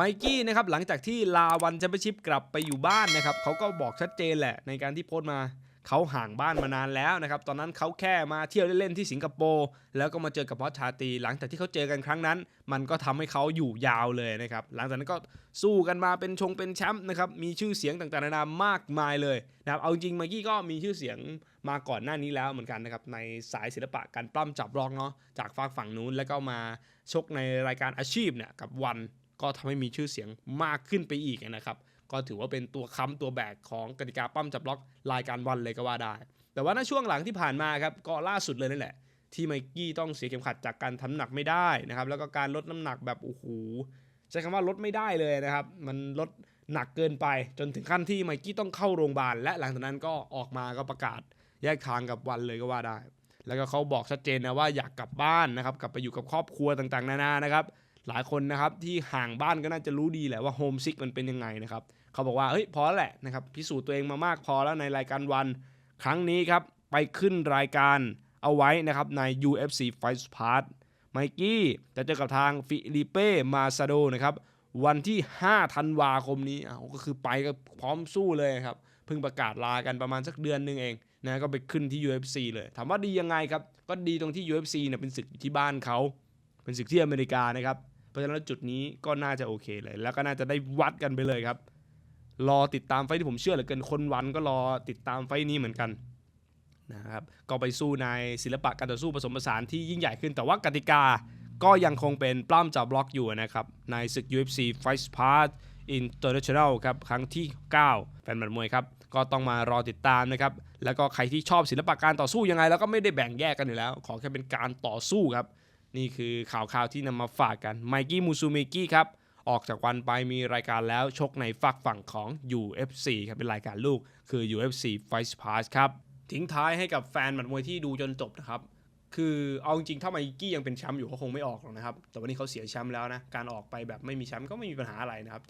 ไมกี้นะครับหลังจากที่ลาวันแชมเปี้ยนชิพกลับไปอยู่บ้านนะครับเขาก็บอกชัดเจนแหละในการที่โพสต์มาเขาห่างบ้านมานานแล้วนะครับตอนนั้นเขาแค่มาเที่ยวเล่นๆที่สิงคโปร์แล้วก็มาเจอกับพอชาตี หลังจากที่เขาเจอกันครั้งนั้น มันก็ทำให้เขาอยู่ยาวเลยนะครับหลังจากนั้นก็สู้กันมาเป็นชงเป็นแชมป์นะครับมีชื่อเสียงต่างๆนานามากมายเลยนะครับเอาจริงไมกี้ก็มีชื่อเสียงมาก่อนหน้านี้แล้วเหมือนกันนะครับในสายศิลปะการปล้ำจับรองเนาะจากฝากฝั่งนู้นแล้วก็มาชกในรายการอาชีพเนี่ยกับวัน ก็ทำให้มีชื่อเสียงมากขึ้นไปอีกนะครับ ก็ถือว่าเป็นตัวค้ำตัวแบกของกติกาปั้มจับล็อกรายการวันเลยก็ว่าได้ แต่ว่าในช่วงหลังที่ผ่านมาครับก็ล่าสุดเลยนั่นแหละ ที่ไมกี้ต้องเสียเข็มขัดจากการทำหนักไม่ได้นะครับ แล้วก็การลดน้ำหนักแบบโอ้โหใช้คำว่าลดไม่ได้เลยนะครับ มันลดหนักเกินไปจนถึงขั้นที่ไมกี้ต้องเข้าโรงพยาบาลและหลังจากนั้นก็ออกมาก็ประกาศแยกทางกับวันเลยก็ว่าได้ แล้วก็เขาบอกชัดเจนนะว่าอยากกลับบ้านนะครับ กลับไปอยู่กับครอบครัวต่างๆ นานานะครับ หลายคนนะครับที่ห่างบ้านก็น่าจะรู้ดีแหละว่าโฮมซิกมันเป็นยังไงนะครับเขาบอกว่าเฮ้ยพอแล้วแหละนะครับพิสูจน์ตัวเองมามากพอแล้วในรายการวัน ครั้งนี้ครับไปขึ้นรายการเอาไว้นะครับใน UFC Fight Pass ไมกี้จะเจอกับทางฟิลิเป้มาซาโดนะครับวันที่5ธันวาคมนี้อ้าก็คือไปก็พร้อมสู้เลยครับเพิ่งประกาศลากันประมาณสักเดือนหนึงเองนะก็ไปขึ้นที่ UFC เลยถามว่าดียังไงครับ ก็ดีตรงที่ UFC เนี่ยเป็นศึกที่บ้านเขาเป็นศึกที่อเมริกานะครับ เพราะฉะนั้นจุดนี้ก็น่าจะโอเคเลย แล้วก็น่าจะได้วัดกันไปเลยครับ รอติดตามไฟที่ผมเชื่อเหลือเกินคนวันก็รอติดตามไฟนี้เหมือนกันนะครับก็ไปสู้ในศิลปะการต่อสู้ผสมผสานที่ยิ่งใหญ่ขึ้น แต่ว่ากติกาก็ยังคงเป็นปล้ำจับบล็อกอยู่นะครับ ในศึก UFC Fight Pass International ครับครั้งที่ 9 แฟนหมัดมวยครับ ก็ต้องมารอติดตามนะครับ แล้วก็ใครที่ชอบศิลปะการต่อสู้ยังไง แล้วก็ไม่ได้แบ่งแยกกันอยู่แล้ว ขอแค่เป็นการต่อสู้ครับ นี่คือข่าวข่าวๆที่นำมาฝากกันไมกี้มูซูมิกิครับ ออกจากวันไปมีรายการแล้วชกในฝักฝั่งของ UFC ครับเป็นรายการลูกคือ UFC Fight Pass ครับทิ้งท้ายให้กับแฟนหมัดมวยที่ดูจนจบนะครับ คือเอาจริงๆถ้าไมกี้ยังเป็นแชมป์อยู่เขาคงไม่ออกหรอกนะครับ แต่วันนี้เขาเสียแชมป์แล้วนะ การออกไปแบบไม่มีแชมป์ก็ไม่มีปัญหาอะไรนะครับ